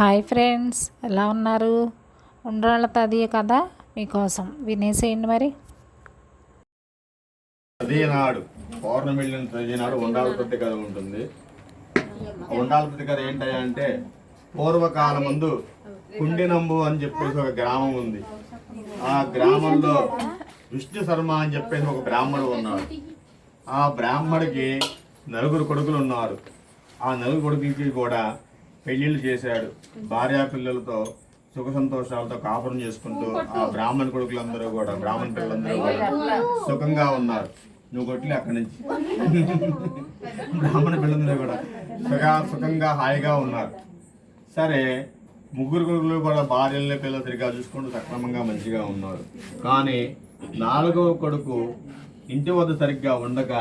Hi friends ఎలా ఉన్నారు? ఉండ్రాళ్ళ తదియ కదా మీకోసం. వినేసేయండి మరి. తదియనాడు నాడు పౌర్ణమి వెళ్ళిన ఉండాల ప్రతి కథ ఉంటుంది. ఆ ఉండాల ప్రతి కథ ఏంటయ్యా అంటే పూర్వకాల ముందు కుండినంబు అని చెప్పేసి ఒక గ్రామం ఉంది. ఆ గ్రామంలో విష్ణు శర్మ అని చెప్పేసి ఒక బ్రాహ్మడు ఉన్నాడు. ఆ బ్రాహ్మడికి నలుగురు కొడుకులు ఉన్నారు. ఆ నలుగురు కొడుకులకి కూడా పెళ్ళిళ్ళు చేశాడు. భార్యా పిల్లలతో సుఖ సంతోషాలతో కాపురం చేసుకుంటూ ఆ బ్రాహ్మణ కొడుకులందరూ కూడా బ్రాహ్మణ పిల్లలందరూ కూడా సుఖంగా ఉన్నారు. నువ్వు కొట్లే అక్కడి నుంచి. బ్రాహ్మణ పిల్లలందరూ కూడా సుఖా సుఖంగా హాయిగా ఉన్నారు. సరే ముగ్గురు కొడుకులు కూడా భార్యల్ని పిల్లలు సరిగ్గా చూసుకుంటూ సక్రమంగా మంచిగా ఉన్నారు. కానీ నాలుగవ కొడుకు ఇంటి వద్ద సరిగ్గా ఉండక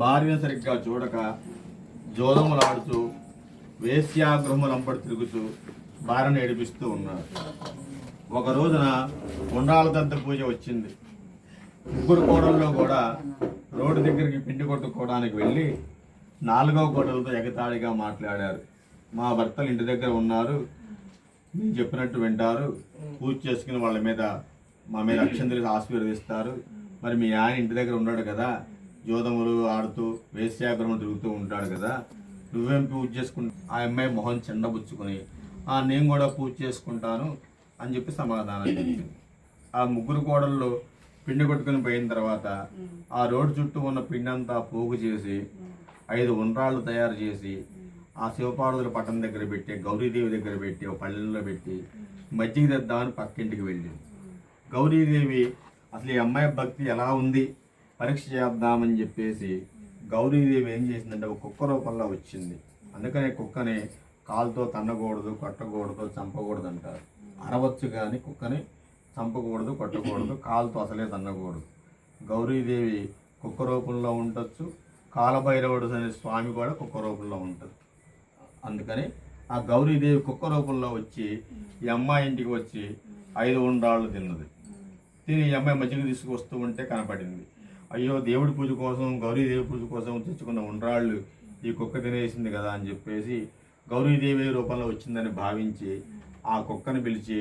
భార్యను సరిగ్గా చూడక జోదములాడుతూ వేశ్యాగృహములంపడి తిరుగుతూ భార్యను ఏడిపిస్తూ ఉన్నారు. ఒక రోజున ఉండాల దంత పూజ వచ్చింది. ముగ్గురు కోడల్లో కూడా రోడ్డు దగ్గరికి పిండి కొట్టుకోవడానికి వెళ్ళి నాలుగవ కోడలతో ఎగతాళిగా మాట్లాడారు. మా భర్తలు ఇంటి దగ్గర ఉన్నారు. మీరు చెప్పినట్టు వింటారు. పూజ చేసుకుని వాళ్ళ మీద మా మీద అక్షంతులు ఆశీర్వదిస్తారు. మరి మీ ఆయన ఇంటి దగ్గర ఉన్నాడు కదా. జోదములు ఆడుతూ వేశ్యాగ్రహం తిరుగుతూ ఉంటాడు కదా. నువ్వేం పూజ చేసుకుంటా? ఆ అమ్మాయి మొహం చెండబుచ్చుకుని ఆ నేను కూడా పూజ చేసుకుంటాను అని చెప్పి సమాధానం చెప్పింది. ఆ ముగ్గురు కోడళ్ళు పిండి కొట్టుకుని పోయిన తర్వాత ఆ రోడ్డు చుట్టూ ఉన్న పిండి అంతా పోగు చేసి ఐదు ఉండ్రాళ్ళు తయారు చేసి ఆ శివపార్వతుల పట్టణం దగ్గర పెట్టి గౌరీదేవి దగ్గర పెట్టి ఒక పల్లెల్లో పెట్టి మజ్జిగ తెద్దామని పక్కింటికి వెళ్ళింది. గౌరీదేవి అసలు ఈ అమ్మాయి భక్తి ఎలా ఉంది? పరీక్ష చేద్దామని చెప్పేసి గౌరీదేవి ఏం చేసిందంటే ఒక కుక్క రూపంలో వచ్చింది. అందుకనే కుక్కని కాలుతో తన్నకూడదు కొట్టకూడదు చంపకూడదు అంటారు. అరవచ్చు కానీ కుక్కని చంపకూడదు కొట్టకూడదు కాలుతో అసలే తన్నకూడదు. గౌరీదేవి కుక్క రూపంలో ఉండొచ్చు కాలభైరవుడు అనే స్వామి కూడా కుక్క రూపంలో ఉంటుంది. అందుకని ఆ గౌరీదేవి కుక్క రూపంలో వచ్చి ఈ అమ్మాయి ఇంటికి వచ్చి ఐదు ఉండాళ్ళు తిన్నది. తిని ఈ అమ్మాయి మజ్జిగ తీసుకొస్తూ ఉంటే కనపడింది. అయ్యో దేవుడి పూజ కోసం గౌరీదేవి పూజ కోసం తెచ్చుకున్న ఉండ్రాళ్ళు ఈ కుక్క తినేసింది కదా అని చెప్పేసి గౌరీదేవి రూపంలో వచ్చిందని భావించి ఆ కుక్కను పిలిచి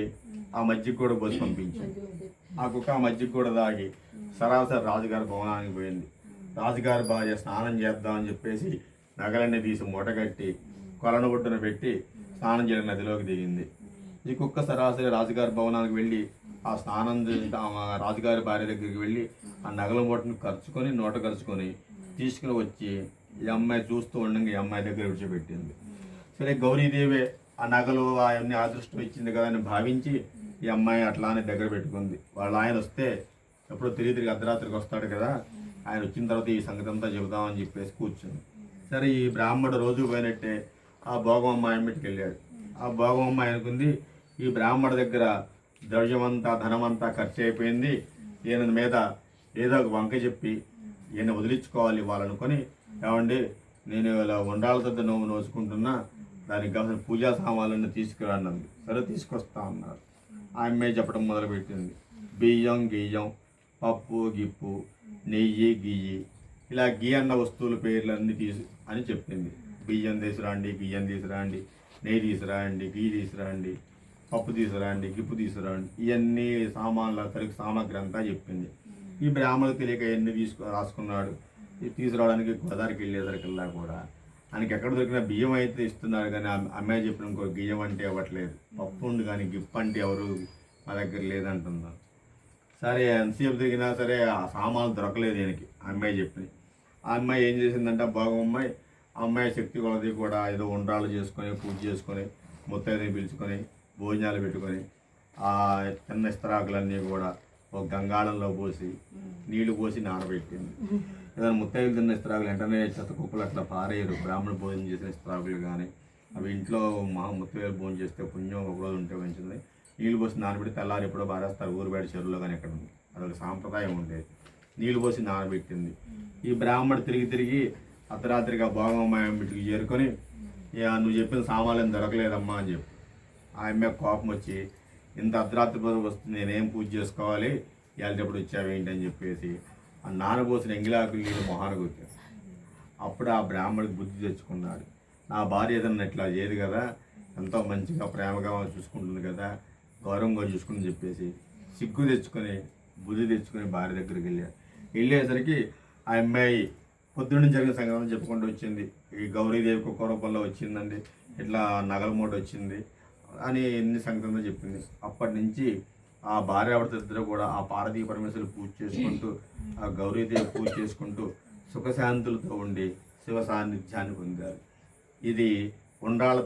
ఆ మజ్జిగ కూడా బస్సు పంపించింది. ఆ కుక్క ఆ మజ్జిగ కూడా దాగి సరాసరి రాజుగారి భవనానికి పోయింది. రాజుగారి భార్య స్నానం చేద్దామని చెప్పేసి నగలన్నీ తీసి మూటగట్టి కొలను ఒడ్డున పెట్టి స్నానం చేయడం నదిలోకి దిగింది. ఈ కుక్క సరాసరి రాజుగారి భవనానికి వెళ్ళి ఆ స్నానం చేసి ఆ రాజుగారి భార్య దగ్గరికి వెళ్ళి ఆ నగల మూటను ఖర్చుకొని నోట ఖర్చుకొని తీసుకుని వచ్చి ఈ అమ్మాయి చూస్తూ ఉండగా ఈ అమ్మాయి దగ్గర విడిచిపెట్టింది. సరే గౌరీదేవి ఆ నగలు అవన్నీ అదృష్టం ఇచ్చింది కదా అని భావించి ఈ అమ్మాయి అట్లానే దగ్గర పెట్టుకుంది. వాళ్ళ ఆయన వస్తే ఎప్పుడో తిరిగి తిరిగి అర్ధరాత్రికి వస్తాడు కదా ఆయన వచ్చిన తర్వాత ఈ సంగతి అంతా చెబుదామని చెప్పేసి కూర్చుంది. సరే ఈ బ్రాహ్మడు రోజు పోయినట్టే ఆ భోగం అమ్మాయి ఇంటికి వెళ్ళాడు. ఆ భోగం అమ్మాయి అనుకుంది ఈ బ్రాహ్మణ దగ్గర ద్రవ్యమంతా ధనమంతా ఖర్చు అయిపోయింది. ఈయన మీద ఏదో ఒక వంక చెప్పి ఈయన వదిలించుకోవాలి ఇవ్వాలనుకొని ఏమండి నేను ఇలా ఉండాలతో నోము నోచుకుంటున్నా దానికి కావాల్సిన పూజా సామాన్లన్నీ తీసుకురానంది సరే తీసుకొస్తా అన్నారు. ఆమె చెప్పడం మొదలుపెట్టింది. బియ్యం గియ్యం పప్పు గిప్పు నెయ్యి గియ్యి ఇలా గీ అన్న వస్తువుల పేర్లన్నీ తీసు అని చెప్పింది. బియ్యం తీసుకురండి బియ్యం తీసుకురండి నెయ్యి తీసుకురండి గీ తీసుకురండి పప్పు తీసుకురండి గిప్పు తీసుకురండి. ఇవన్నీ సామాన్ల తరకు సామాగ్రి అంతా చెప్పింది. ఈ బ్రాహ్మణులు తెలియక ఎన్ని తీసుకు రాసుకున్నాడు. ఇది తీసుకురావడానికి గోదావరికి వెళ్ళేసరికల్లా కూడా. ఆయనకి ఎక్కడ దొరికిన బియ్యం అయితే ఇస్తున్నారు కానీ ఆ అమ్మాయి చెప్పిన ఇంకో బియ్యం అంటే ఇవ్వట్లేదు పప్పు ఉంది కానీ గిఫ్ట్ అంటే ఎవరు మా దగ్గర లేదంటున్నారు సరే ఎంతసేపు తిరిగినా సరే ఆ సామాన్లు దొరకలేదు ఈయనకి ఆ అమ్మాయి చెప్పిన ఆ అమ్మాయి ఏం చేసిందంటే బాగా అమ్మాయి ఆ అమ్మాయి శక్తి కొలది కూడా ఏదో ఉండ్రాలు చేసుకొని పూజ చేసుకొని ముత్తైదని పిలుచుకొని భోజనాలు పెట్టుకొని ఆ చిన్న ఇస్తరాకులన్నీ కూడా ఒక గంగాళంలో పోసి నీళ్ళు పోసి నానబెట్టింది. ఏదైనా ముత్తైదులు తిన్న ఇస్తరాకులు వెంటనే చెత్త కుప్పలు అట్లా పారేయరు. బ్రాహ్మణ భోజనం చేసిన ఇస్తరాకులు కానీ అవి ఇంట్లో మా ముత్తైదులు భోజనం చేస్తే పుణ్యం ఒక రోజు ఉంటే మంచిది. నీళ్ళు పోసి నానబెట్టి తెల్లారి ఎప్పుడో బారేస్తారు ఊరు బయట చెరువులో కానీ ఎక్కడ ఉంది. అదొక సాంప్రదాయం ఉండేది. నీళ్ళు పోసి నానబెట్టింది. ఈ బ్రాహ్మడు తిరిగి తిరిగి అర్ధరాత్రిగా భోగమ్మాయి ఇంటికి చేరుకొని ఇక నువ్వు చెప్పిన సామాన్లు దొరకలేదమ్మా అని చెప్పి ఆ అమ్మాయి కోపం వచ్చి ఇంత అర్ధరాత్రి వస్తుంది నేనేం పూజ చేసుకోవాలి? ఇవాళ ఎప్పుడు వచ్చావేంటి అని చెప్పేసి ఆ నానబోసిన ఎంగిలాకులు నీళ్ళు మొహానికి కొట్టారు అప్పుడు ఆ బ్రాహ్మడికి బుద్ధి తెచ్చుకున్నాడు. నా భార్య ఏదన్నా ఇట్లా చేయదు కదా ఎంతో మంచిగా ప్రేమగా చూసుకుంటుంది కదా గౌరవంగా చూసుకుని చెప్పేసి సిగ్గు తెచ్చుకొని బుద్ధి తెచ్చుకొని భార్య దగ్గరికి వెళ్ళారు వెళ్ళేసరికి ఆ అమ్మాయి పొద్దున్న జరిగిన సంఘటన చెప్పుకుంటూ వచ్చింది. ఈ గౌరీదేవికి ఒక రూపంలో వచ్చిందండి ఇట్లా నగల మూట వచ్చింది. అని ఎన్ని సంగతులు చెప్పింది. అప్పటి నుంచి ఆ భార్య ఇద్దరు కూడా ఆ పార్వతీ పరమేశ్వరులు పూజ చేసుకుంటూ ఆ గౌరీదేవి పూజ చేసుకుంటూ సుఖశాంతులతో ఉండి శివ సాన్నిధ్యాన్ని పొందారు. ఇది ఉండాల